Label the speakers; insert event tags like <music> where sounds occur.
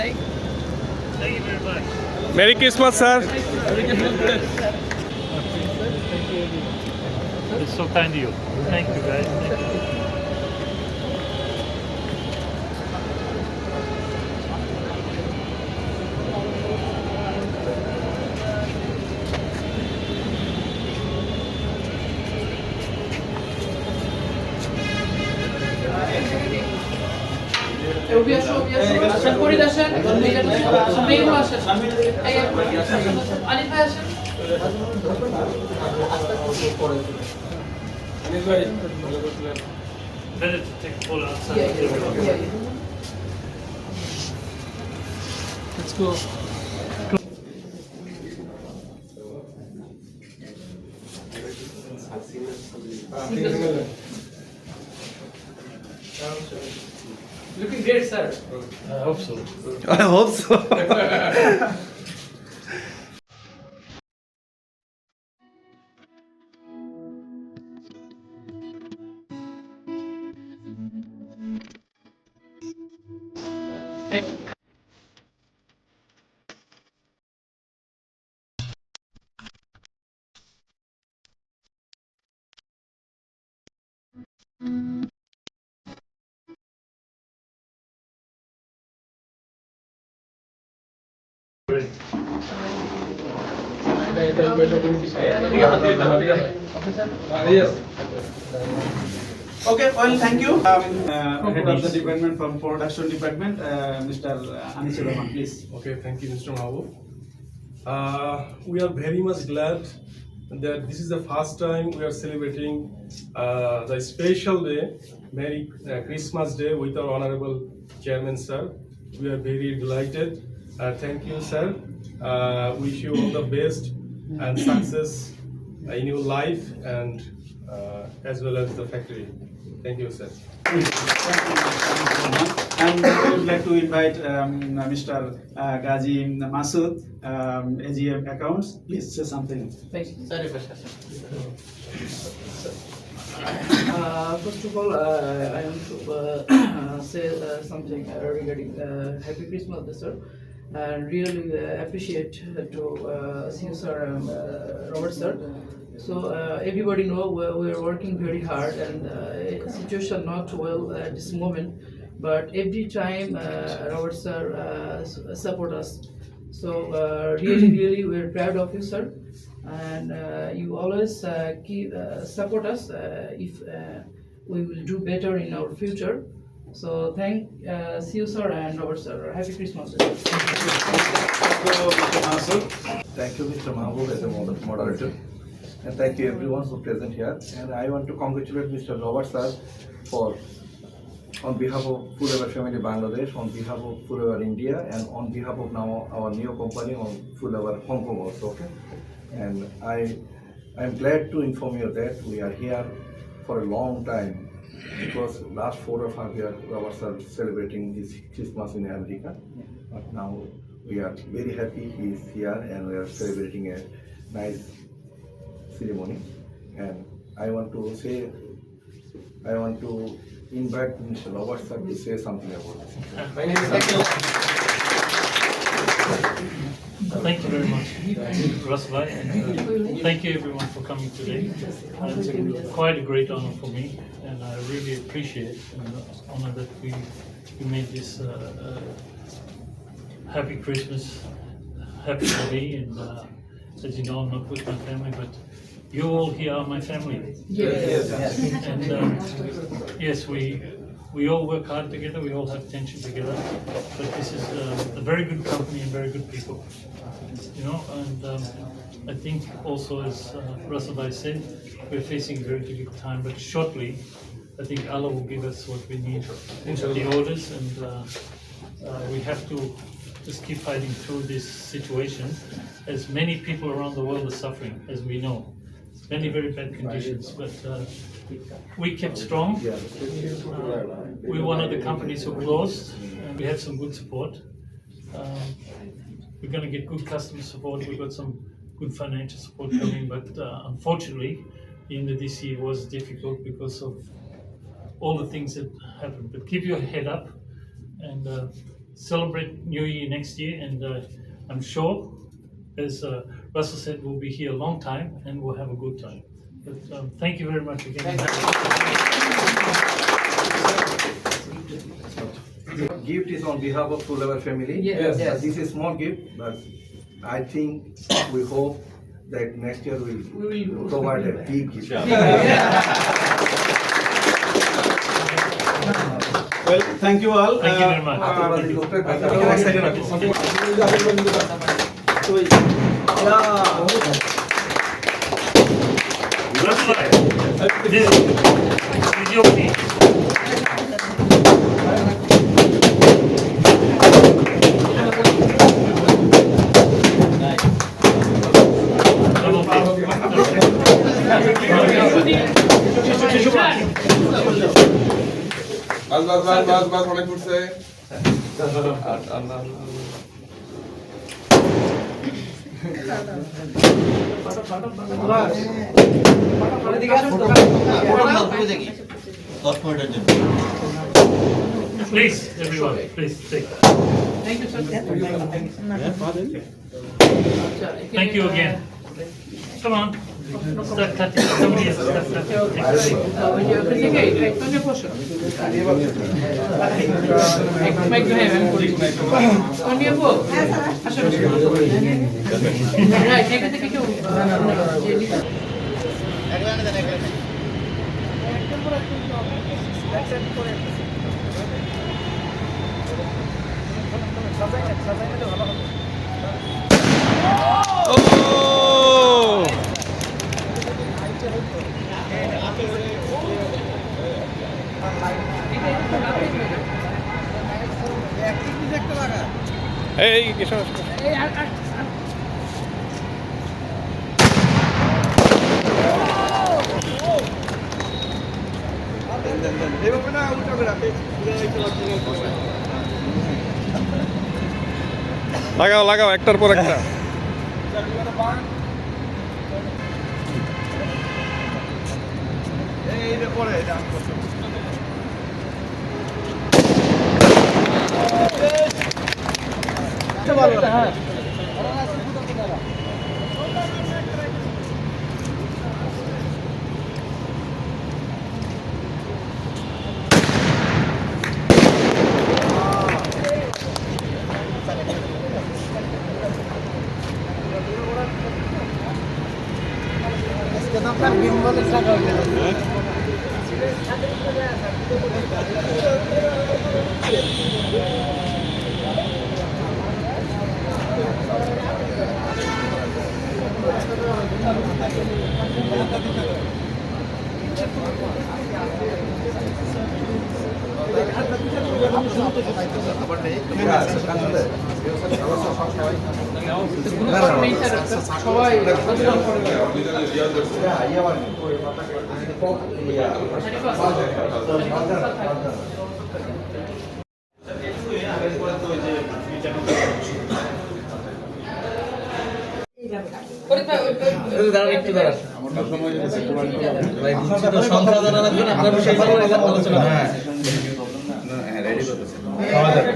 Speaker 1: Thank you very much.
Speaker 2: Merry Christmas, sir. Merry Christmas.
Speaker 1: It's so kind of you. Thank you, guys. Thank you.
Speaker 3: Farid আসেন মেহুল আসেন আলিফ ভাই আসেন।
Speaker 1: Let's
Speaker 3: to <laughs>
Speaker 1: I hope so.
Speaker 2: I
Speaker 4: Okay, well, thank you. Um, uh, Head of the department from production department, uh, Mr. Anis Rahman, please.
Speaker 5: Okay, thank you, Mr. Mabu. Uh, we are very much glad that this is the first time we are celebrating uh, the special day, Merry uh, Christmas Day, with our Honorable Chairman, sir. We are very delighted. Uh, thank you, sir. Uh, wish you all the best and success in your life and uh, as well as the factory. Thank you, sir.
Speaker 4: Thank you, Mr. Rahman. And I would like to invite um, Mr. uh, Gazi Masood, um, AGM accounts. Please say something.
Speaker 3: Thank you. Uh, First of all, uh, I want to uh, <coughs> say uh, something uh, regarding uh, Happy Christmas, sir. And really uh, appreciate to uh, see you, sir, uh, Robert, sir. So uh, everybody know we're, we're working very hard and uh, situation not well at this moment. But every time uh, Robert, sir, uh, support us. So uh, really, <clears throat> really, we're proud of you, sir and uh, you always uh, keep uh, support us uh, if uh, we will do better in our future. So thank uh, see you sir and Robert sir. Happy Christmas.
Speaker 4: Thank you, Mr. Masood.
Speaker 6: Thank you, Mr. Mahbub, as a moder- moderator. And thank you everyone who present here. And I want to congratulate Mr. Robert sir for, on behalf of Forever Family Bangladesh, on behalf of Forever India, and on behalf of now our new company, on Forever Hong Kong also, okay? And I, I'm glad to inform you that we are here for a long time. Because last four or five years, Robert sir celebrating his Christmas in America. But now we are very happy he is here and we are celebrating a nice ceremony. And I want to say, I want to invite Mr. Robert sir to say something about this.
Speaker 1: Thank you very much, and uh, thank you everyone for coming today. Uh, It's a- quite a great honor for me, and I really appreciate and uh, honor that we, we made this uh, uh, happy Christmas, happy for me, and uh, as you know, I'm not with my family, but you all here are my family.
Speaker 3: Yes. yes.
Speaker 1: And um, yes, we, we all work hard together, we all have tension together, but this is uh, a very good company and very good people. You know, and um, I think also as uh, Russell said, we're facing a very difficult time, but shortly, I think Allah will give us what we need, the orders, and uh, uh, we have to just keep fighting through this situation, as many people around the world are suffering, as we know. Many very bad conditions, but uh, we kept strong. Uh, We're one of the companies who closed, and we had some good support. Um, We're gonna get good customer support, we got some good financial support coming, but uh, unfortunately, in the end of this year was difficult because of all the things that happened. But keep your head up and uh, celebrate New Year next year, and uh, I'm sure, uh, Russell said we'll be here a long time and we'll have a good time. But um, thank you very much again.
Speaker 6: Gift is on behalf of Tulavar family.
Speaker 3: Yes. Yes.
Speaker 6: This is small gift, but I think we hope that next year we'll
Speaker 3: We will-
Speaker 6: provide a big gift.
Speaker 4: Well, thank you all.
Speaker 1: Thank you very uh, much. Uh,
Speaker 2: bus bus bus bus bus অনেক ঘুরছে
Speaker 1: Please, everyone, please take.
Speaker 3: Thank you.
Speaker 1: Thank you again. Come on. Tak, tak, tam jest. Tak, tak,
Speaker 3: tak. Będzie okrytykę i to nie poszedł. Mike Graham. On nie był.
Speaker 2: A co?
Speaker 3: Nie, nie będę kieł. সাজাই সাজাই ভালো হবে
Speaker 2: বসো বসো এইভাবে না উল্টা করে রাখে লাগাও লাগাও একটার পর একটা। এই পরে ভালো হ্যাঁ।
Speaker 3: আপনার বিম্বলের সবাই দাঁড়ান একটু দাঁড়ান।
Speaker 7: সংখ্যা জানা লাগবে না আপনার সেই আলোচনা হ্যাঁ।, হ্যাঁ